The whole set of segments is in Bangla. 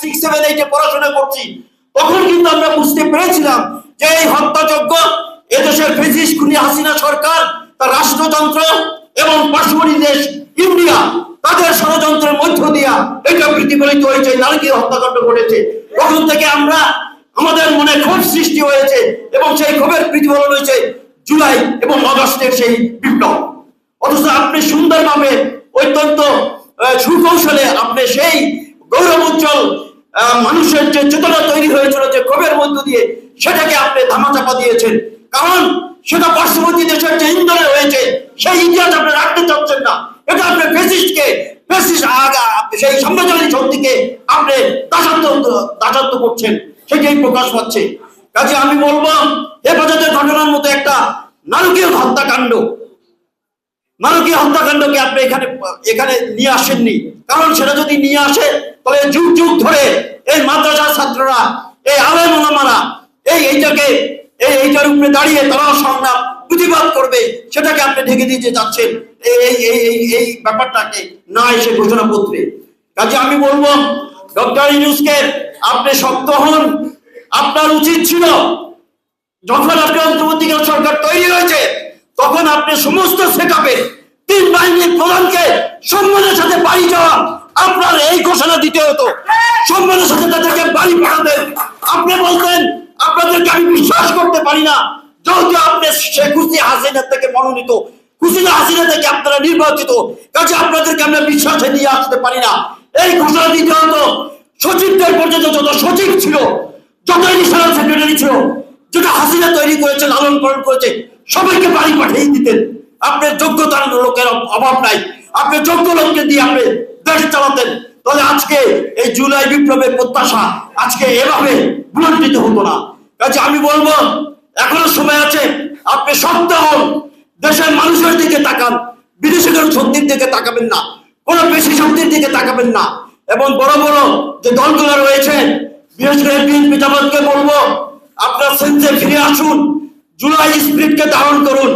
সিক্স সেভেন এইটে পড়াশোনা করছি। তখন কিন্তু আমরা বুঝতে পেরেছিলাম যে এই হত্যাযজ্ঞ এদেশের ফেসিস খুনি হাসিনা সরকার, তার রাষ্ট্রযন্ত্র এবং পার্শ্ববর্তী দেশ ইন্ডিয়া, তাদের ষড়যন্ত্রের মধ্য দিয়া এটা প্রতিফলিত হয়েছে নারকীয় হত্যাকাণ্ড ঘটেছে। তখন থেকে আমরা, আমাদের মনে ক্ষোভ সৃষ্টি হয়েছে এবং সেই ক্ষোভের প্রতিফলন হয়েছে জুলাই এবং অগস্টের সেই বিপ্লব। অথচ আপনি সুন্দরভাবে অত্যন্ত সুকৌশলে আপনি সেই মানুষের যে চেতনা তৈরি হয়েছিল যে ক্ষোভের মধ্য দিয়ে, সেটাকে আপনি ধামাচাপা দিয়েছেন। কারণ সেটা পার্শ্ববর্তী দেশের যে ইন্ধনে হয়েছে সেই ইতিহাস আপনি রাখতে চাচ্ছেন না। এটা আপনি ফেসিস্টকে ফেসিস্ট আগা সেই সাম্রাজ্যবাদী শক্তিকে আপনি দাসত্ব দাসত্ব করছেন। সেটাই প্রকাশ পাচ্ছে। কাজে আমি বলব হেফাজতের ঘটনার মতো একটা নারকীয় হত্যাকাণ্ড। নারকীয় হত্যাকাণ্ডকে আপনি এখানে এখানে নিয়ে আসেননি। কারণ সেটা যদি নিয়ে আসে তবে যুগ যুগ ধরে এই মাদ্রাসা ছাত্ররা, এই আলেম এই এইটাকে, এই এইটার উপরে দাঁড়িয়ে তারা সংগ্রাম প্রতিবাদ করবে, সেটাকে আপনি ঢেকে দিতে যাচ্ছেন এই এই এই এই ব্যাপারটাকে না এসে ঘোষণাপত্রে কাজে আমি বলব, ডক্টর ইউনুসকে আপনি শক্ত হন। আপনার উচিত ছিল, যখন আপনার অন্তর্বর্তীকালীন সরকার তৈরি হয়েছে, তখন আপনি সমস্ত সেটআপে তিন বাহিনীর প্রধানকে সম্মানের সাথে বাড়ি যাওয়া আপনার এই ঘোষণা দিতে হতো। সম্মানের সাথে তাদেরকে বাড়ি পাঠাতেন আপনি বলতেন, আপনাদেরকে আমি বিশ্বাস করতে পারি না। যেহেতু আপনি শেখ হুসিনা হাসিনা থেকে মনোনীত হুসিনা হাসিনা থেকে আপনারা নির্বাচিত, কাজে আপনাদেরকে আমরা বিশ্বাসে নিয়ে আসতে পারি না। এই ঘোষণা দিতে হতো। সচিবদের পর্যন্ত যত সচিব ছিল যত এডিশনাল সেক্রেটারি ছিল যেটা হাসিনা তৈরি করেছে লালন পালন করেছে, সবাইকে বাড়ি পাঠিয়ে দিতেন। আপনার যোগ্যতার লোকের অভাব নাই। আপনি যোগ্য লোককে দিয়ে আপনি দেশ চালাতেন। তাহলে আজকে এই জুলাই বিপ্লবের প্রত্যাশা আজকে এভাবে বুলন্ডিত হতো না। কাজে আমি বলব, এখনও সময় আছে, আপনি শক্ত হন। দেশের মানুষের দিকে তাকান বিদেশি কোনো শক্তির দিকে তাকাবেন না, কোনো বেশি শক্তির দিকে তাকাবেন না। এবং বড় বড় যে দলগুলো রয়েছে, বিশেষ করে বিএনপি জামাতকে বলব, আপনার সেন্সে ফিরে আসুন, জুলাই স্পিরিটকে ধারণ করুন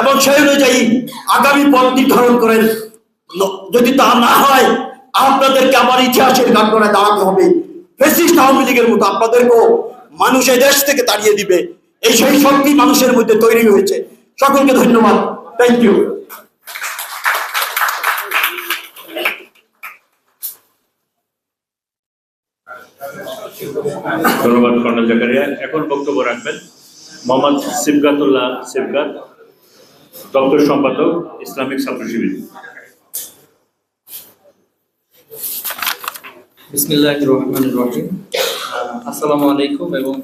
এবং সেই অনুযায়ী আগামী পথ নির্ধারণ করেন। যদি তা না হয়, আপনাদেরকে আমার ইতিহাসের ঘটনায় দাঁড়াতে হবে। ফেসিস্ট আওয়ামী লীগের মতো আপনাদেরকেও মানুষ দেশ থেকে তাড়িয়ে দিবে। এই সেই শক্তি মানুষের মধ্যে তৈরি হয়েছে। সকলকে ধন্যবাদ। থ্যাংক ইউ ধন্যবাদ, কর্নেল জাকারিয়া। এখন বক্তব্য রাখবেন মোহাম্মদ সিবগাতুল্লাহ সিবগাত, দপ্তর সম্পাদক, ইসলামিক ছাত্র শিবির বিসমিল্লাহির রহমান রহিম। আসসালামু আলাইকুম এবং